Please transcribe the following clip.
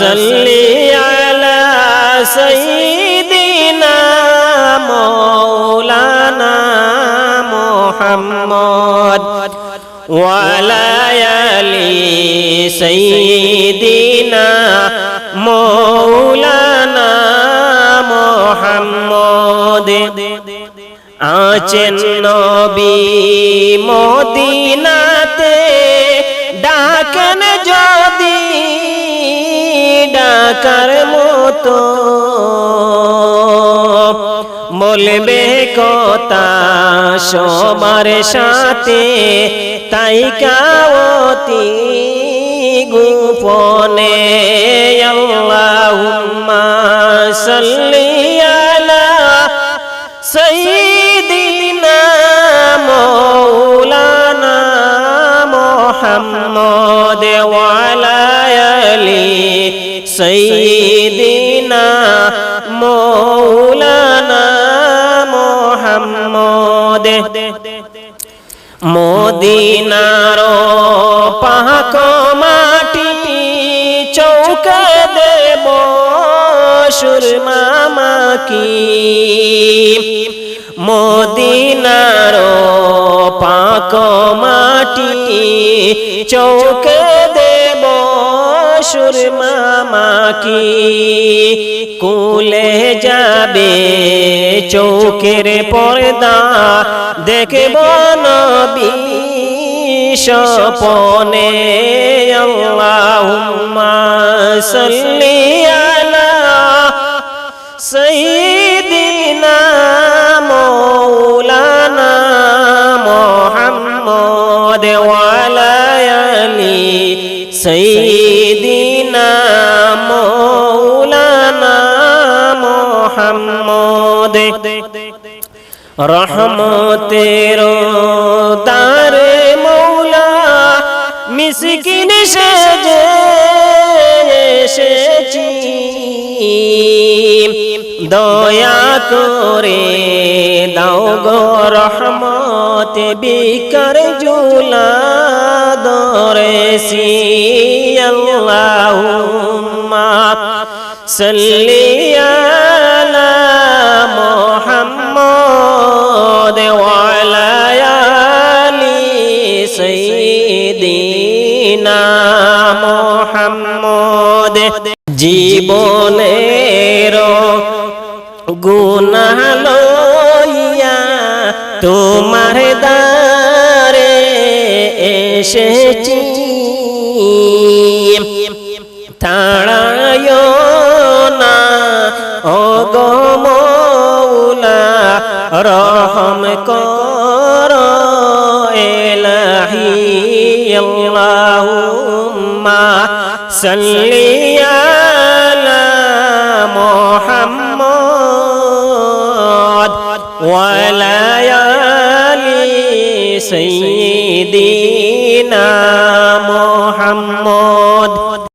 সাল্লি আলা সাইয়্যিদিনা মাওলানা মুহাম্মদ আছেন নবী মদিনাতে তো বলবে কথা সবার সাথে, তাই কাওতি গোপনে আল্লাহুম্মা সাল্লি আলা সাইয়্যিদিনা মাওলানা মুহাম্মদ ওয়া আলা আলি মোহাম্মদ মোদিনার পাক মাটি চৌকা দেব সুরমা কি মোদিনার পাক মাটি চৌকে দেব সুরমা কি কুলে যাবে চৌকের পর্দা দেখব নবী স্বপনে। আল্লাহুম্মা সাল্লি আলা সাইয়্যিদিনা মাওলানা মুহাম্মদ ওয়ালা আলি সাইয়্যিদিনা মাওলানা মুহাম্মদ রহমতের তারে মৌলা মিসকিন সেজে এসেছি। দয়া করে দাও গো রহমত বিকর জুলা দরেছি আল্লাহুম্মা সাল্লি জীবনের গুনাহ লইয়া তোমার দারে এসেছি। তাড়ায় না ও গো মৌলা, রহম কর এলাহি, আল্লাহুম্মা, সাল্লি মোহাম্মদ মুহাম্মদ